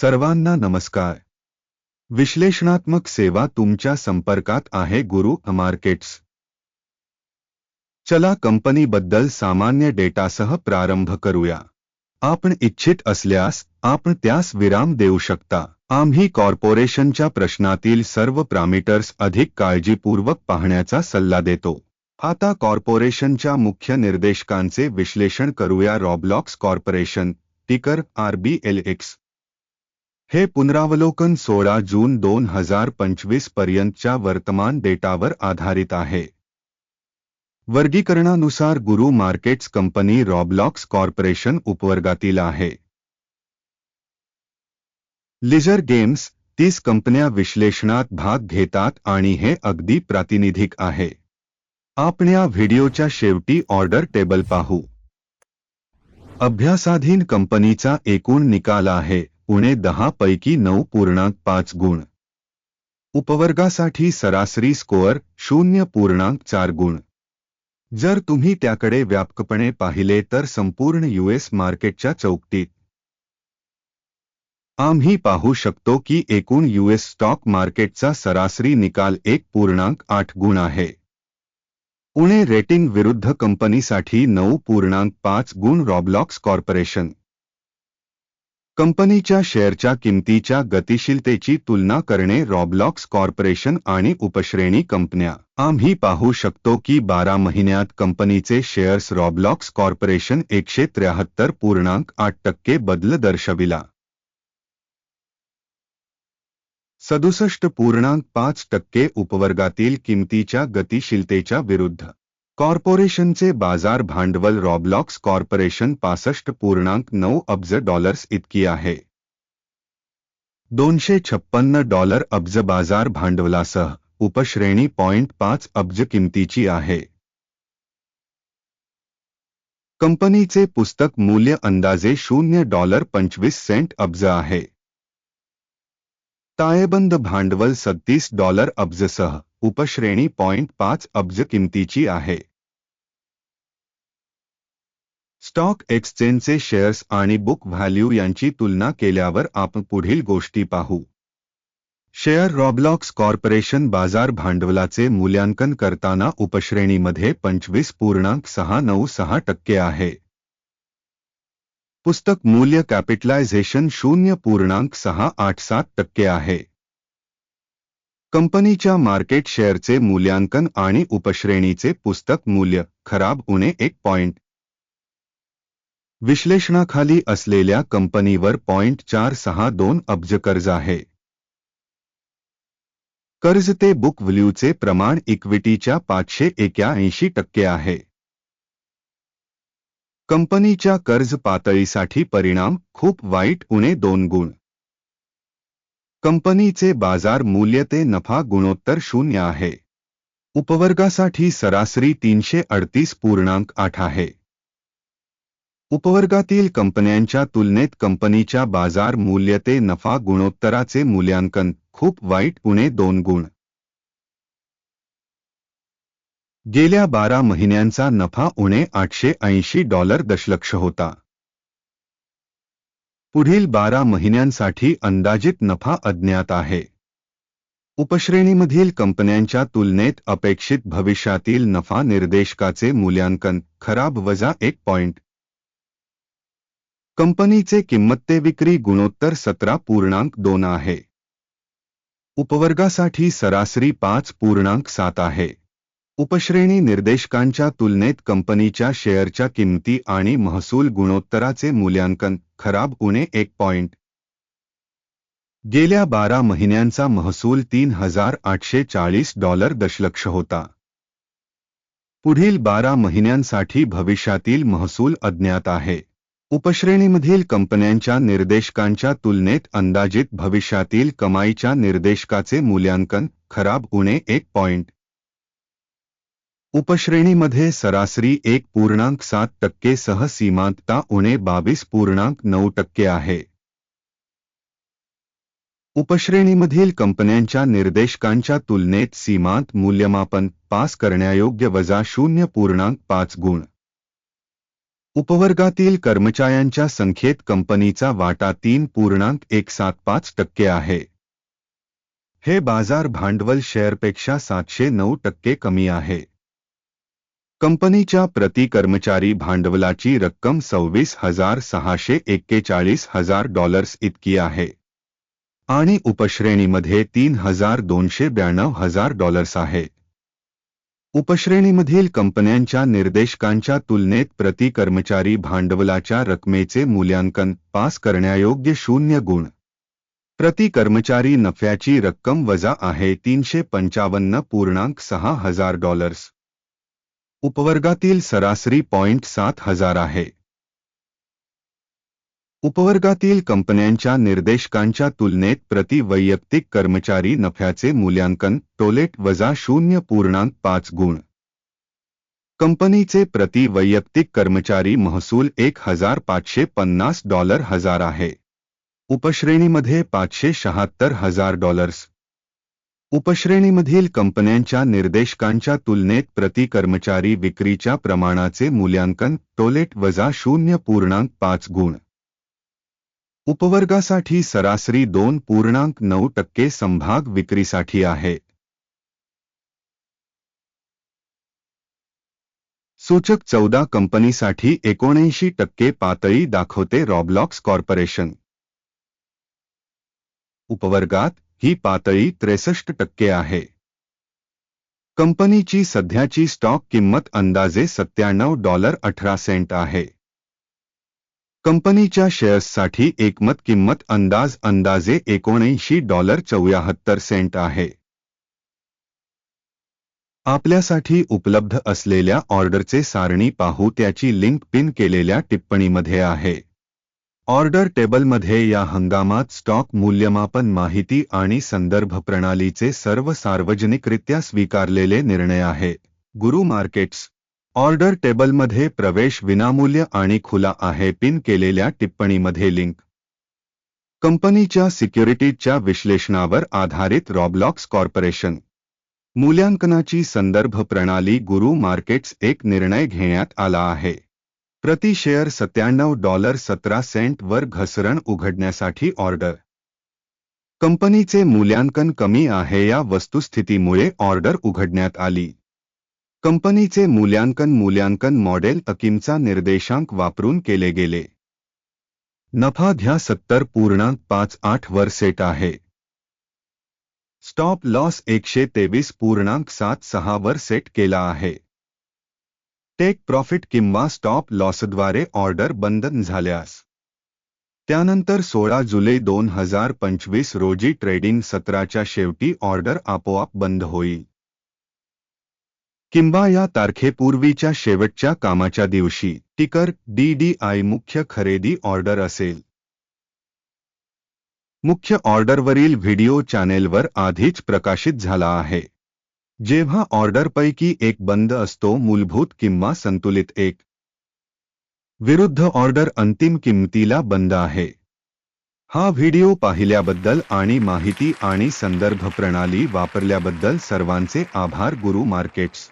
सर्वांना नमस्कार. विश्लेषणात्मक सेवा तुमच्या संपर्कात आहे गुरु मार्केट्स चला कंपनीबद्दल सामान्य डेटासह प्रारंभ करूया. आपण इच्छित असल्यास आपण त्यास विराम देऊ शकता. आम्ही कॉर्पोरेशनच्या प्रश्नातील सर्व प्रामिटर्स अधिक काळजीपूर्वक पाहण्याचा सल्ला देतो. आता कॉर्पोरेशनच्या मुख्य निर्देशकांचे विश्लेषण करूया रॉबलॉक्स कॉर्पोरेशन टिकर आरबीएलएक्स हे पुनरावलोकन सोळा जून दोन हजार पंचवीस पर्यंतच्या वर्तमान डेटावर आधारित आहे. वर्गीकरणानुसार guru markets company Roblox corporation उपवर्गातील आहे. लिजर गेम्स तीस कंपन्या विश्लेषणात भाग घेतात आणि हे अगदी प्रातिनिधिक आहे. आपण या व्हिडिओच्या शेवटी ऑर्डर टेबल पाहू. अभ्यासाधीन कंपनीचा एकूण निकाल आहे. उणे दहा पैकी नऊ पूर्णांक पाच गुण. उपवर्गासाठी सरासरी स्कोअर शून्य पूर्णांक चार गुण. जर तुम्ही त्याकडे व्यापकपणे पाहिले तर संपूर्ण यूएस मार्केटच्या चौकटीत. आम्ही पाहू शकतो की एकूण यूएस स्टॉक मार्केटचा सरासरी निकाल एक पूर्णांक आठ गुण आहे. उणे रेटिंग विरुद्ध कंपनीसाठी नऊ पूर्णांक पाच गुण रॉबलॉक्स कॉर्पोरेशन. कंपनीच्या शेअरच्या किमतीच्या गतिशीलतेची तुलना करणे रॉबलॉक्स कॉर्पोरेशन आणि उपश्रेणी कंपन्या. आम्ही पाहू शकतो की बारा महिन्यात कंपनीचे शेअर्स रॉबलॉक्स कॉर्पोरेशन एकशे त्र्याहत्तर पूर्णांक आठ टक्के बदल दर्शविला. सदुसष्ट पूर्णांक पाच टक्के उपवर्गातील किमतीच्या गतिशीलतेच्या विरुद्ध. कॉर्पोरेशनचे बाज़ार भांडवल रॉबलॉक्स कॉर्पोरेशन पासष्ट पूर्णांक नऊ अब्ज डॉलर्स इतकी आहे दोनशे छप्पन्न डॉलर अब्ज बाज़ार भांडवलासह उपश्रेणी पॉइंट पाच अब्ज किमतीची आहे। कंपनीचे पुस्तक मूल्य अंदाजे शून्य डॉलर पंचवीस सेंट अब्ज आहे। ताळेबंद भांडवल सत्तीस डॉलर अब्जसह उपश्रेणी पॉइंट पाच अब्ज किमतीची आहे। स्टॉक एक्सचेंजचे शेअर्स आणि बुक व्हॅल्यू यांची तुलना केल्यावर आपण पुढील गोष्टी पाहू. शेअर रॉबलॉक्स कॉर्पोरेशन बाजार भांडवलाचे मूल्यांकन करताना उपश्रेणीमध्ये पंचवीस पूर्णांक सहा नऊ सहा टक्के आहे. पुस्तक मूल्य कॅपिटलायझेशन शून्य पूर्णांक सहा आठ सात टक्के आहे. कंपनीच्या मार्केट शेअरचे मूल्यांकन आणि उपश्रेणीचे पुस्तक मूल्य खराब उणे एक पॉइंट विश्लेषणाखाली असलेल्या कंपनीवर पॉइंट चार सहा दोन अब्ज कर्ज आहे. कर्ज ते बुक व्हॅल्यूचे प्रमाण इक्विटीच्या पाचशे एक्याऐंशी टक्के आहे. कंपनीच्या कर्ज पातळीसाठी परिणाम खूप वाईट उणे दोन गुण. कंपनीचे बाज़ार मूल्य ते नफा गुणोत्तर शून्य आहे. उपवर्गासाठी सरासरी तीनशे अडतीस पूर्णांक आठ आहे. उपवर्गातील कंपन्यांच्या तुलनेत कंपनीच्या बाजार मूल्य ते नफा गुणोत्तराचे मूल्यांकन खूप वाईट उणे दोन गुण. गेल्या बारा महिन्यांचा नफा उणे आठशे ऐंशी डॉलर दशलक्ष होता. पुढील बारा महिन्यांसाठी अंदाजित नफा अज्ञात आहे. उपश्रेणीमधील कंपन्यांच्या तुलनेत अपेक्षित भविष्यातील नफा निर्देशकाचे मूल्यांकन खराब वजा एक पॉइंट कंपनीचे किंमत विक्री गुणोत्तर सतरा पूर्णांक दोन आहे. उपवर्गासाठी सरासरी पाच पूर्णांक सात आहे. उपश्रेणी निर्देशकांच्या तुलनेत कंपनीच्या शेअरच्या किंमती आणि महसूल गुणोत्तराचे मूल्यांकन खराब उणे एक पॉइंट. गेल्या बारा महिन्यांचा महसूल तीन हजार आठशे चाळीस डॉलर दशलक्ष होता. पुढील बारा महिन्यांसाठी भविष्यातील महसूल अज्ञात आहे. उपश्रेणीमधील कंपन्यांच्या निर्देशकांच्या तुलनेत अंदाजित भविष्यातील कमाईच्या निर्देशकाचे मूल्यांकन खराब उणे एक पॉइंट उपश्रेणीमध्ये सरासरी एक पूर्णांक सात टक्के सह सीमांतता उणे बावीस पूर्णांक नऊ टक्के आहे. उपश्रेणीमधील कंपन्यांच्या निर्देशकांच्या तुलनेत सीमांत मूल्यमापन पास करण्यायोग्य वजा शून्य पूर्णांक पाच गुण. उपवर्गातील कर्मचाऱ्यांच्या संख्येत कंपनीचा वाटा तीन पूर्णांक एक सात पाच टक्के आहे. हे बाजार भांडवल शेअरपेक्षा सातशे नऊ टक्के कमी आहे. कंपनीच्या प्रति कर्मचारी भांडवलाची रक्कम सव्वीस हजार सहाशे एक्केचाळीस हजार डॉलर्स इतकी आहे. आणि उपश्रेणीमध्ये तीन हजार दोनशे ब्याण्णव हजार डॉलर्स आहे. उपश्रेणीमधील कंपन्यांच्या निर्देशकांच्या तुलनेत प्रति कर्मचारी भांडवलाच्या रकमेचे मूल्यांकन पास करण्यायोग्य शून्य गुण. प्रति कर्मचारी नफ्याची रक्कम वजा आहे तीनशे पंचावन्न पूर्णांक सहा हजार डॉलर्स. उपवर्गातील सरासरी पॉइंट सात हजार आहे. उपवर्गातील कंपन्यांच्या निर्देशकांच्या तुलनेत प्रति वैयक्तिक कर्मचारी नफ्याचे मूल्यांकन टोलेट वजा शून्य पूर्णांक पाच गुण. कंपनीचे प्रति वैयक्तिक कर्मचारी महसूल एक हजार पाचशे पन्नास डॉलर हजार आहे. उपश्रेणीमध्ये पाचशे शहात्तर हजार डॉलर्स. उपश्रेणीमधील कंपन्यांच्या निर्देशकांच्या तुलनेत प्रति कर्मचारी विक्रीच्या प्रमाणाचे मूल्यांकन टोलेट वजा शून्य पूर्णांक पाच गुण. उपवर्गासाठी सरासरी दोन पूर्णांक नऊ टक्के संभाग विक्रीसाठी आहे. सूचक चौदा कंपनीसाठी एकोणऐंशी टक्के पातळी दाखवते रॉबलॉक्स कॉर्पोरेशन. उपवर्गात ही पातळी त्रेसष्ट टक्के आहे. कंपनीची सध्याची स्टॉक किंमत अंदाजे सत्त्याण्णव डॉलर अठरा सेंट आहे. कंपनीच्या शेअर्ससाठी एकमत किंमत अंदाज अंदाजे एकोणऐंशी डॉलर चौऱ्याहत्तर सेंट आहे. आपल्यासाठी उपलब्ध असलेल्या ऑर्डरचे सारणी पाहू त्याची लिंक पिन केलेल्या टिप्पणीमध्ये आहे. ऑर्डर टेबलमध्ये या हंगामात स्टॉक मूल्यमापन माहिती आणि संदर्भ प्रणालीचे सर्व सार्वजनिकरित्या स्वीकारलेले निर्णय आहे. गुरु मार्केट्स ऑर्डर टेबलमध्ये प्रवेश विनामूल्य आणि खुला आहे पिन केलेल्या टिप्पणीमध्ये लिंक. कंपनीच्या सिक्युरिटीजच्या विश्लेषणावर आधारित रॉबलॉक्स कॉर्पोरेशन. मूल्यांकनाची संदर्भ प्रणाली गुरु मार्केट्स एक निर्णय घेण्यात आला आहे. प्रति शेअर सत्त्याण्णव डॉलर सतरा सेंट वर घसरण उघडण्यासाठी ऑर्डर. कंपनीचे मूल्यांकन कमी आहे या वस्तुस्थितीमुळे ऑर्डर उघडण्यात आली. कंपनीचे मूल्यांकन मूल्यांकन मॉडेल अकिमचा निर्देशांक वापरून केले गेले. नफा घ्या सत्तर पूर्णांक पाच आठ वर सेट आहे. स्टॉप लॉस एकशे तेवीस पूर्णांक सात सहा वर सेट केला आहे. टेक प्रॉफिट किंवा स्टॉप लॉसद्वारे ऑर्डर बंद झाल्यास. त्यानंतर सोळा जुलै दोन हजार पंचवीस रोजी ट्रेडिंग सत्राच्या शेवटी ऑर्डर आपोआप बंद होईल. किंवा या तारखेपूर्वीच्या शेवटच्या कामाच्या दिवशी टिकर डीडीआय मुख्य खरेदी ऑर्डर असेल. मुख्य ऑर्डरवरील व्हिडिओ चॅनेलवर आधीच प्रकाशित झाला आहे. जेव्हा ऑर्डरपैकी एक बंद असतो मूलभूत किंवा संतुलित एक. विरुद्ध ऑर्डर अंतिम किंमतीला बंद आहे. हा व्हिडिओ पाहिल्याबद्दल आणि माहिती आणि संदर्भ प्रणाली वापरल्याबद्दल सर्वांचे आभार गुरु मार्केट्स.